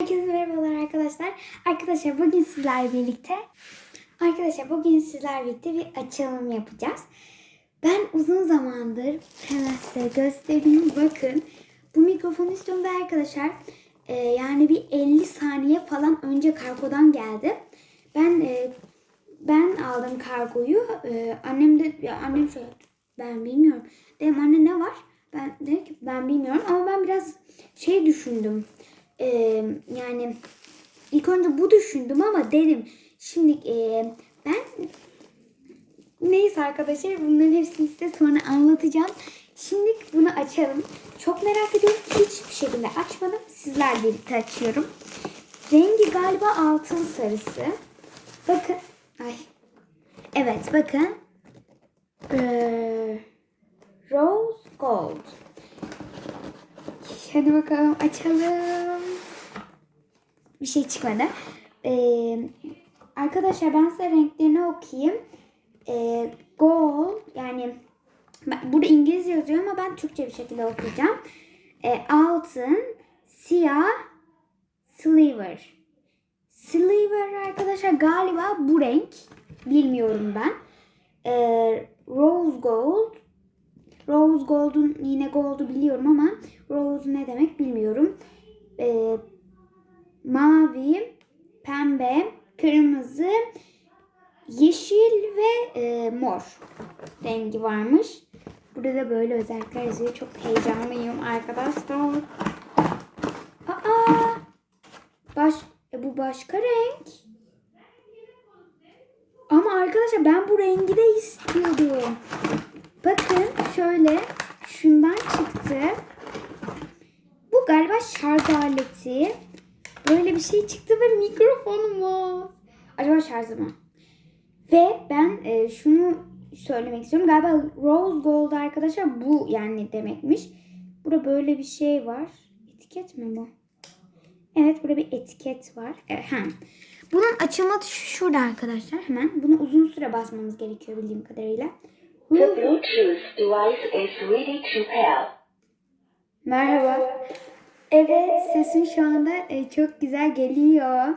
Herkese merhabalar arkadaşlar. Arkadaşlar bugün sizlerle birlikte Arkadaşlar bugün sizlerle birlikte bir açılım yapacağız. Ben uzun zamandır hemen size göstereyim. Bakın bu mikrofon istiyorum ve arkadaşlar e, yani bir 50 saniye falan önce kargodan geldi. Ben e, ben aldım kargoyu. E, annem de ya annem söyledi. Ben bilmiyorum. Dedim anne ne var? Ben dedim ki ben bilmiyorum ama ben biraz şey düşündüm. E, yani ilk önce bu düşündüm ama dedim şimdi e, ben neyse arkadaşlar bunların hepsini size sonra anlatacağım. Şimdi bunu açalım. Çok merak ediyorum. Hiçbir şekilde açmadım. Sizlerle birlikte açıyorum. Rengi galiba altın sarısı. Bakın. Ay. Evet bakın. Ee, Rose Gold. Hadi bakalım açalım. Bir şey çıkmadı. Ee, arkadaşlar ben size renklerini okuyayım. Ee, gold yani ben- burada İngilizce yazıyor ama ben Türkçe bir şekilde okuyacağım. Ee, altın, siyah, silver. Silver arkadaşlar galiba bu renk. Bilmiyorum ben. Ee, rose gold. Rose gold'un yine gold'u biliyorum ama rose ne demek bilmiyorum. Ee, mavi, pembe, kırmızı, yeşil ve e, mor rengi varmış. Burada da böyle özellikler yazıyor. Çok heyecanlıyım arkadaşlar. Aa! Baş, e, bu başka renk. Ama arkadaşlar ben bu rengi de istiyordum. Bakın şöyle şundan çıktı. Bu galiba şarj aleti. Böyle bir şey çıktı ve mikrofonum var. Acaba şarjı mı? Ve ben e, şunu söylemek istiyorum. Galiba Rose Gold arkadaşlar bu yani demekmiş. Burada böyle bir şey var. Etiket mi bu? Evet burada bir etiket var. Evet, ha. Bunun açılma tuşu şurada arkadaşlar. Hemen bunu uzun süre basmamız gerekiyor bildiğim kadarıyla. The Bluetooth device is ready to pair. Merhaba. Evet sesin şu anda e, çok güzel geliyor.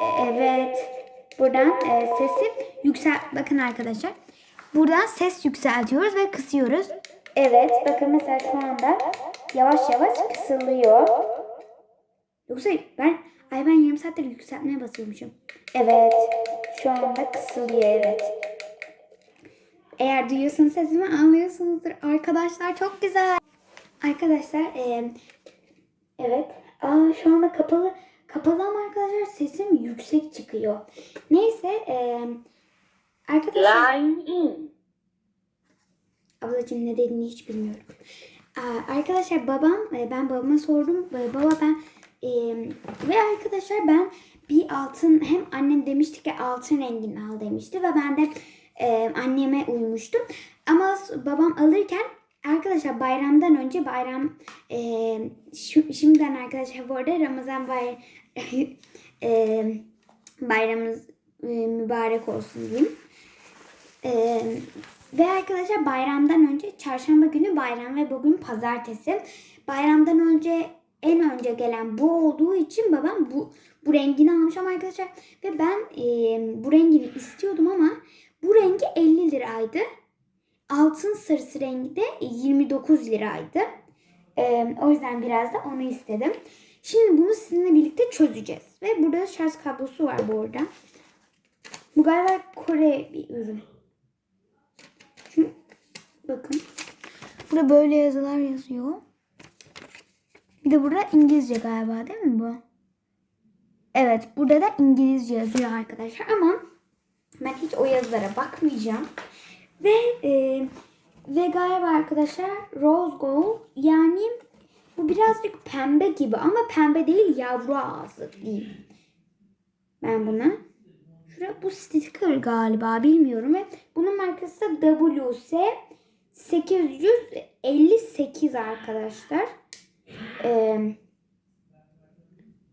E, Evet. Buradan e, sesi yüksel... Bakın arkadaşlar. Buradan ses yükseltiyoruz ve kısıyoruz. Evet. Bakın mesela şu anda yavaş yavaş kısılıyor. Yoksa ben... Ay ben yarım saattir yükseltmeye basıyormuşum. Evet. Şu anda kısılıyor evet. Eğer duyuyorsunuz sesimi anlıyorsunuzdur. Arkadaşlar çok güzel. Arkadaşlar e, evet. Aa, şu anda kapalı kapalı ama arkadaşlar sesim yüksek çıkıyor. Neyse e, arkadaşlar Line in. ablacığım ne dediğini hiç bilmiyorum. Aa, arkadaşlar babam e, ben babama sordum. E, Baba ben e, ve arkadaşlar ben bir altın hem annem demişti ki altın rengini al demişti ve ben de e, anneme uymuştum. Ama babam alırken arkadaşlar bayramdan önce bayram e, şimdiden arkadaşlar bu arada Ramazan bay, e, bayramımız e, mübarek olsun diyeyim. E, ve arkadaşlar bayramdan önce çarşamba günü bayram ve bugün pazartesi. Bayramdan önce en önce gelen bu olduğu için babam bu bu rengini almış ama arkadaşlar ve ben e, bu rengini istiyordum ama bu rengi 50 liraydı. Altın sarısı rengi de 29 liraydı. E, o yüzden biraz da onu istedim. Şimdi bunu sizinle birlikte çözeceğiz. Ve burada şarj kablosu var bu arada. Bu galiba Kore bir ürün. Şu, bakın. Burada böyle yazılar yazıyor. Bir de burada İngilizce galiba değil mi bu? Evet burada da İngilizce yazıyor arkadaşlar ama ben hiç o yazılara bakmayacağım. Ve e, ve galiba arkadaşlar rose gold yani bu birazcık pembe gibi ama pembe değil yavru ağzı diyeyim. Ben buna Şurada bu sticker galiba bilmiyorum ve bunun markası da WS 858 arkadaşlar. Ee,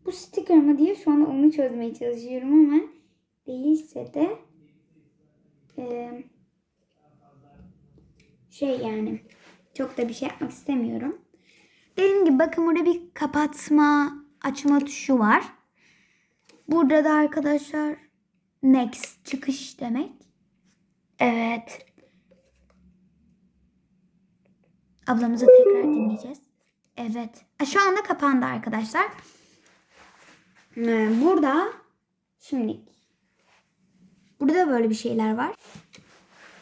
bu sticker mı diye şu an onu çözmeye çalışıyorum ama değilse de e, şey yani çok da bir şey yapmak istemiyorum. Dediğim gibi bakın burada bir kapatma açma tuşu var. Burada da arkadaşlar next çıkış demek. Evet. Ablamızı tekrar dinleyeceğiz. Evet. Şu anda kapandı arkadaşlar. Ee, Burada şimdi burada böyle bir şeyler var.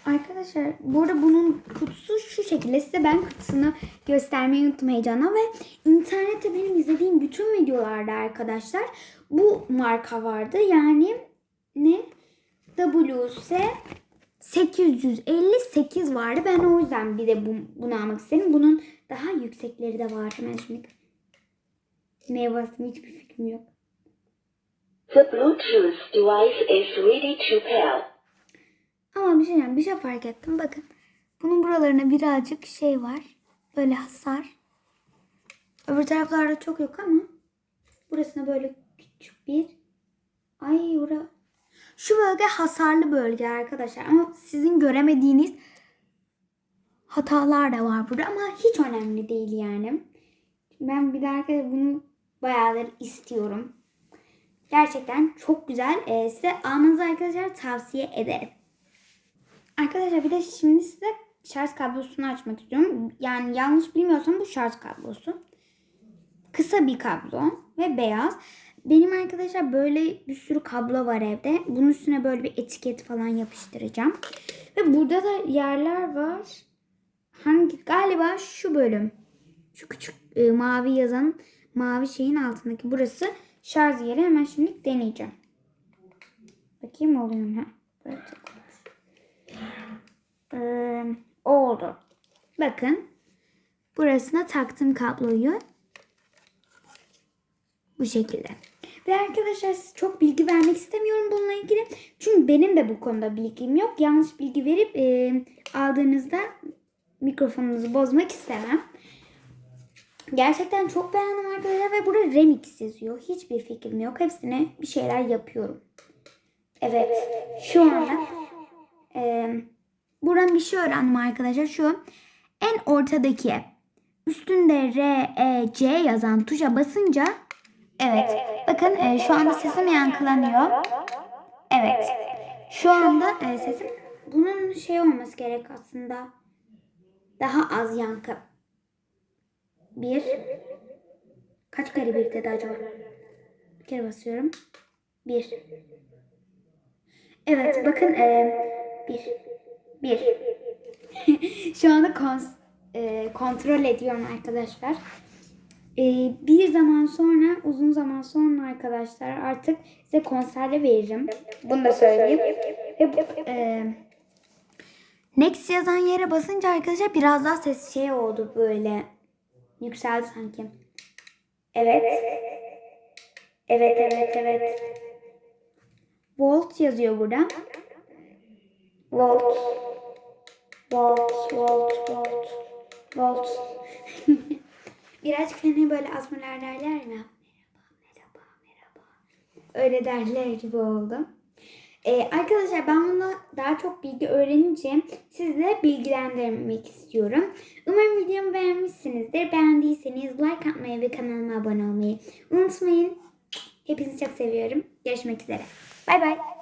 Arkadaşlar burada bunun kutusu şu şekilde. Size ben kutusunu göstermeyi unuttum heyecanla ve internette benim izlediğim bütün videolarda arkadaşlar bu marka vardı. Yani ne? WS 858 vardı. Ben o yüzden bir de bu, bunu almak istedim. Bunun daha yüksekleri de var. Hemen şimdi bastım hiçbir fikrim yok. The Bluetooth device is ready to pair. Ama bir şey diyeceğim, bir şey fark ettim. Bakın. Bunun buralarına birazcık şey var. Böyle hasar. Öbür taraflarda çok yok ama burasına böyle küçük bir ay ora şu bölge hasarlı bölge arkadaşlar ama sizin göremediğiniz hatalar da var burada ama hiç önemli değil yani. Ben bir arkadaşlar bunu bayağıdır istiyorum. Gerçekten çok güzel. Ee, size almanızı arkadaşlar tavsiye ederim. Arkadaşlar bir de şimdi size şarj kablosunu açmak istiyorum. Yani yanlış bilmiyorsam bu şarj kablosu. Kısa bir kablo ve beyaz. Benim arkadaşlar böyle bir sürü kablo var evde. Bunun üstüne böyle bir etiket falan yapıştıracağım. Ve burada da yerler var. Hangi galiba şu bölüm. Şu küçük e, mavi yazan mavi şeyin altındaki burası şarj yeri. Hemen şimdi deneyeceğim. Bakayım oluyor mu? Böyle Ee, oldu. Bakın. Burasına taktım kabloyu. Bu şekilde. Ve arkadaşlar çok bilgi vermek istemiyorum bununla ilgili. Çünkü benim de bu konuda bilgim yok. Yanlış bilgi verip e, aldığınızda mikrofonunuzu bozmak istemem. Gerçekten çok beğendim arkadaşlar ve burada remix yazıyor. Hiçbir fikrim yok. Hepsine bir şeyler yapıyorum. Evet. Şu anda e, buradan bir şey öğrendim arkadaşlar. Şu en ortadaki üstünde R, E, C yazan tuşa basınca evet. Bakın e, şu anda sesim yankılanıyor. Evet. Şu anda e, sesim bunun şey olması gerek aslında. Daha az yankı. Bir. Kaç kere bir dedi acaba? Bir kere basıyorum. Bir. Evet bakın e, bir. Bir. Şu anda kons- e, kontrol ediyorum arkadaşlar. E, bir zaman sonra, uzun zaman sonra arkadaşlar artık size konserde veririm. Bunu da söyleyeyim. Ve e, Next yazan yere basınca arkadaşlar biraz daha ses şey oldu böyle. Yükseldi sanki. Evet. Evet, evet, evet. Volt yazıyor burada. Volt. Volt, volt, volt. Volt. Birazcık hani böyle asmalar derler ya. Merhaba, merhaba, merhaba. Öyle derler gibi oldu. Ee, arkadaşlar ben bunu daha çok bilgi öğrenince sizle bilgilendirmek istiyorum. Umarım videomu beğenmişsinizdir. Beğendiyseniz like atmayı ve kanalıma abone olmayı unutmayın. Hepinizi çok seviyorum. Görüşmek üzere. Bay bay.